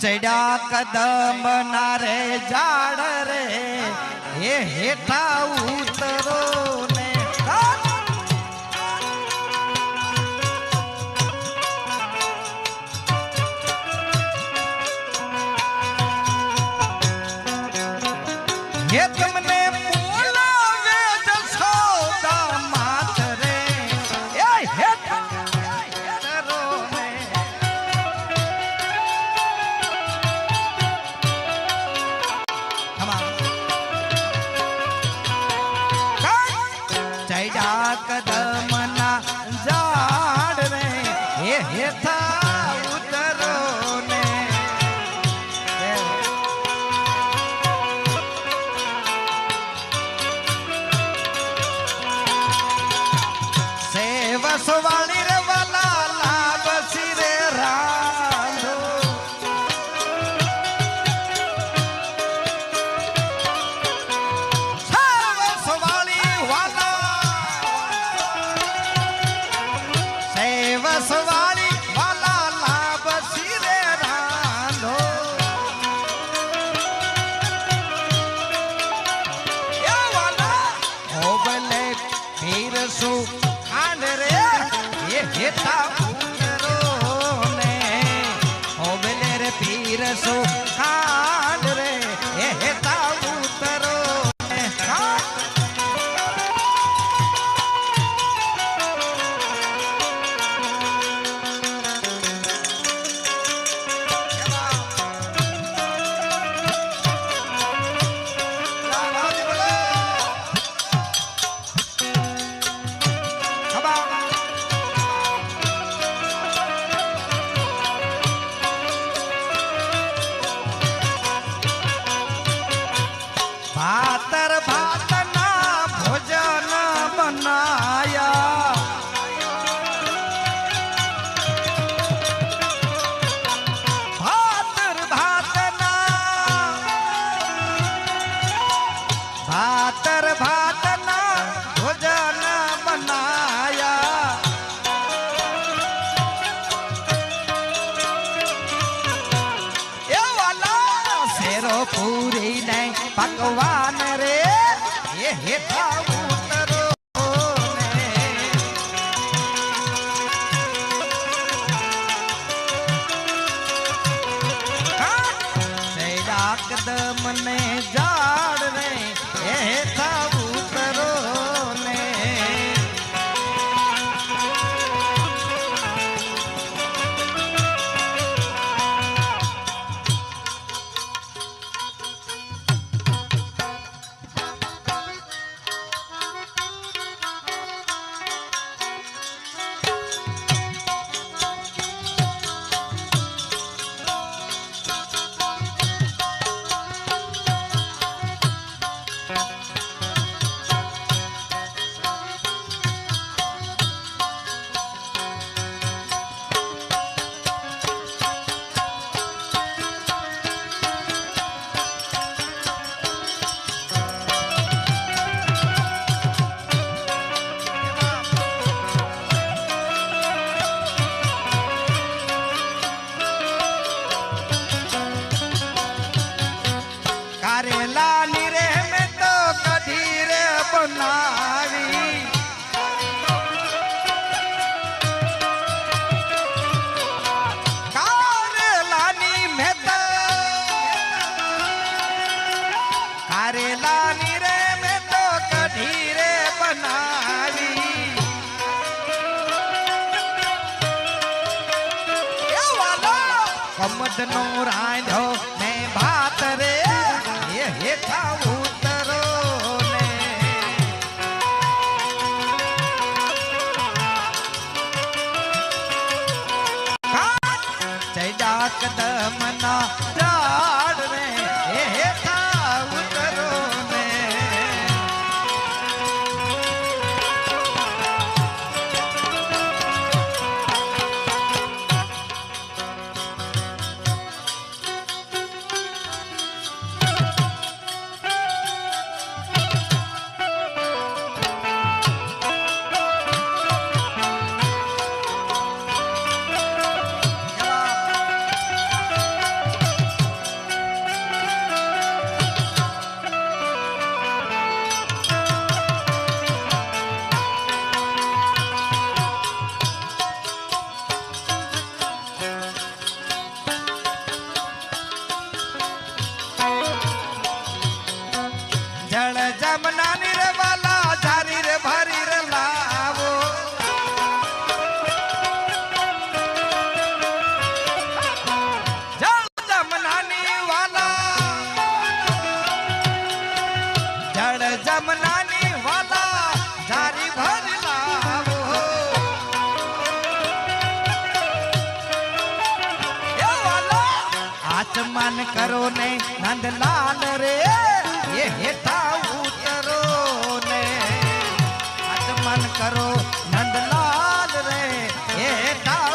ચડ્યા કદમ ના રે જાડ રે. હે હેઠા ઉતરો તમને Wow. હે કમદ નો રાંધો ને ભાત રે હે હેઠા ઉતરો ને. જય ડાક કમલાની વાલા ધારી ભર લાવો આચમાન કરો ને નંદલાલ રે એ હેઠા ઉતરો ને આચમાન કરો નંદલાલ રે એ હેઠા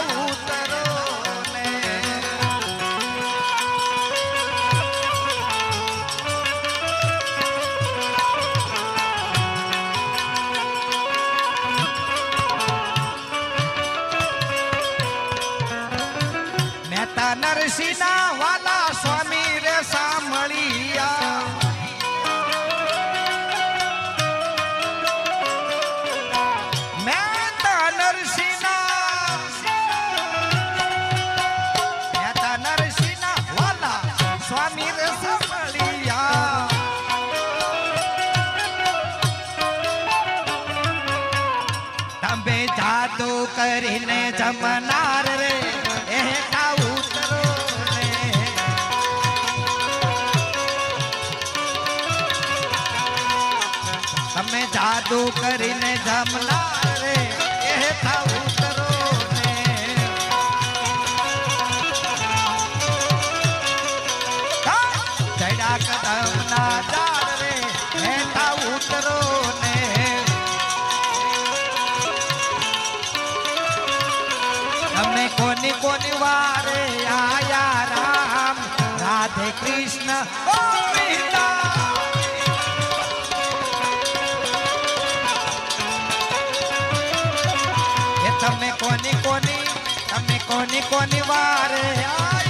તમે જાદુ કરીને જમનાર રે એ જાદુ કરીને જમનાર અમે કોની કોની વારે આયા રામ રાધે કૃષ્ણ ગોવિંદા એ તમે કોની કોની તમે કોની કોની વારે આયા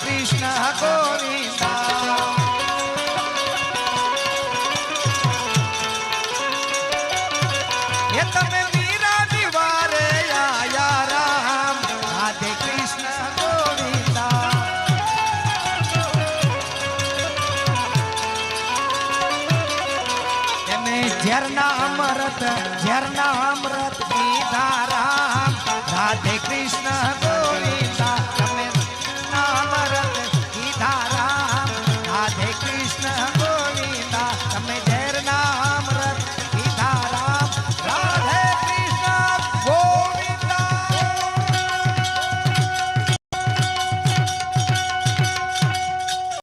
કૃષ્ણ ગોવિંદા ઝરના અમૃત ઝેરના અમૃત પીધા રામ. રાધે કૃષ્ણ ગોવિંદ